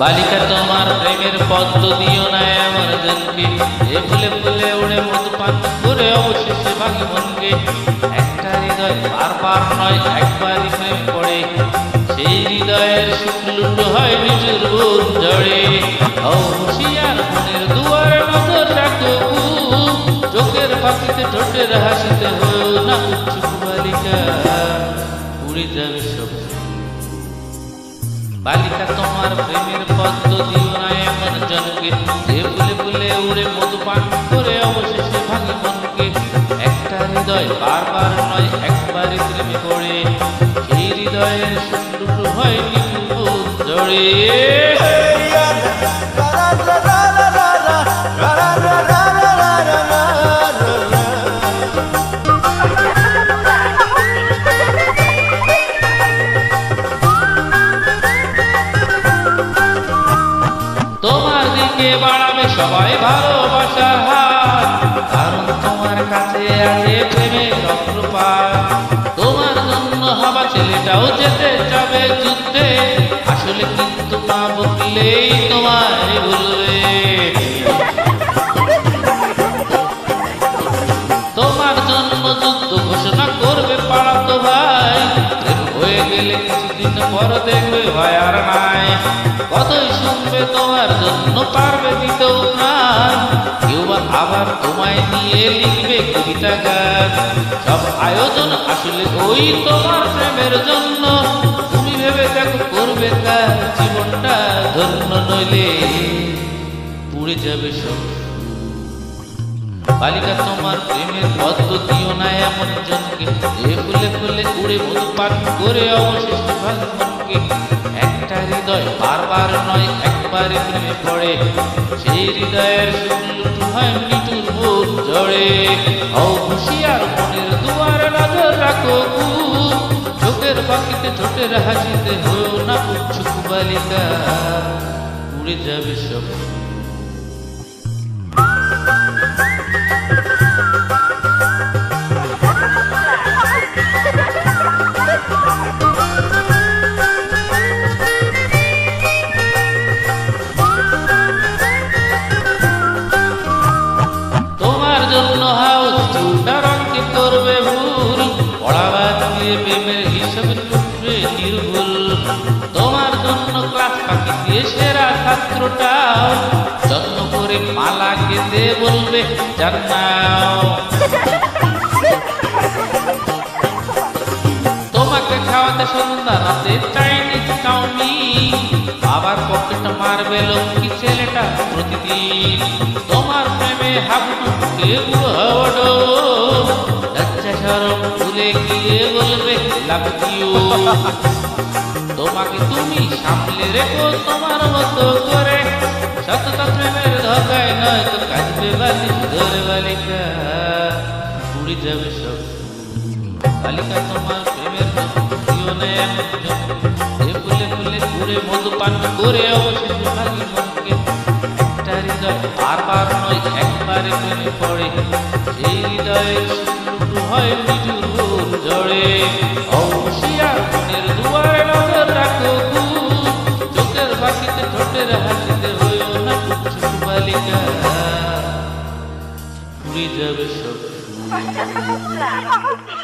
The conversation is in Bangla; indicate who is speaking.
Speaker 1: বালিকা, তোমার প্রেমের পদ্ম দিও না আমার জনকে। এ ফুলে ফুলে উড়ে মধু পান করে অবশেষে ভাগি মনকে একটা হৃদয় বারবার নয় একবারই প্রেম পড়ে সেই হৃদয়ের শুক্লুট হয় নিজের বোন জড়ে। হুশিয়ার মনের দুয়ারে নজর রাখো। চোখের পাখিতে, ঠোঁটের হাসিতে হয়েও না উৎসুক বালিকা। উড়ে যাবে সব। বালিকা তোমার প্রেমের পদ্ম দিও না এমন জনকে। যে ফুলে ফুলে উড়ে মধু পান করে অবশেষে ভাঙে মনকে। একটা হৃদয় বারবার নয়, একবারে প্রেমে পড়ে। সেই হৃদয়ের সুন্দর হয় নিপুণ জড়ে। তোমার দিকে বাড়াবে সবাই ভালোবাসার হাত। কারণ তোমার কাছে আছে প্রেমের অপ্রপাত তোমার জন্য হাবা ছেলেটাও যেতে যাবে যুদ্ধে। আসলে কিন্তু না বললেই তোমায় ভুলবে। তোমার জন্য যুদ্ধ ঘোষণা করবে পাড়াতো ভাই। হয়ে গেলে কিছুদিন পর দেখবে ভাই আর নাই। কতই শুনবে তোমার জন্য পারবে দিতেও প্রাণ আবার তোমায় নিয়ে লিখবে কবিতা গান। সব আয়োজন আসলে ওই তোমার প্রেমের জন্য। তুমি ভেবে দেখো করবে কার জীবনটা ধন্য নইলে। পুড়ে যাবে সব। বালিকা, তোমার প্রেমের পদ্ধতিও না এমন জনকে। এ ফুলে ফুলে উড়ে মধু পান করে অবশেষে একটা হৃদয় বারবার নয় একবারে প্রেমে পড়ে সেই হৃদয়ের সুন্দর হয় মৃত্যুর জড়ে ও হুশিয়ার মনের দুয়ার নজর রাখো। চোখের পাখিতে, ঠোঁটের হাসিতে হয়েও না উচ্ছুক বালিকা উড়ে যাবে সব সেরা ছাত্রটাও যত্ন করে মালা গেঁথে বলবে জান্নাও তোমাকে খাওয়াতে সন্ধ্যা, রাতে চাইনিজ চাউমিন। বাবার পকেট মারবে লক্ষ্মী ছেলেটা প্রতিদিন। তোমার প্রেমে হাবুকে বুড়ো লজ্জা সরম ভুলে গিয়ে বলবে, লাভ ইউ। তোমাকে তুমি সামলে রেখো তোমার মতো করে। সততা ধকায় নয় তো কাঁদবে বালি, ধরে বালিকা। উড়ে যাবে সব। বালিকা, তোমার প্রেমের নেন এ ফুলে ফুলে ঘুরে করে অবশেষে মনকে। নয়, একবারে পড়ে। সেই হয় জড়ে যাবে সব
Speaker 2: Hola.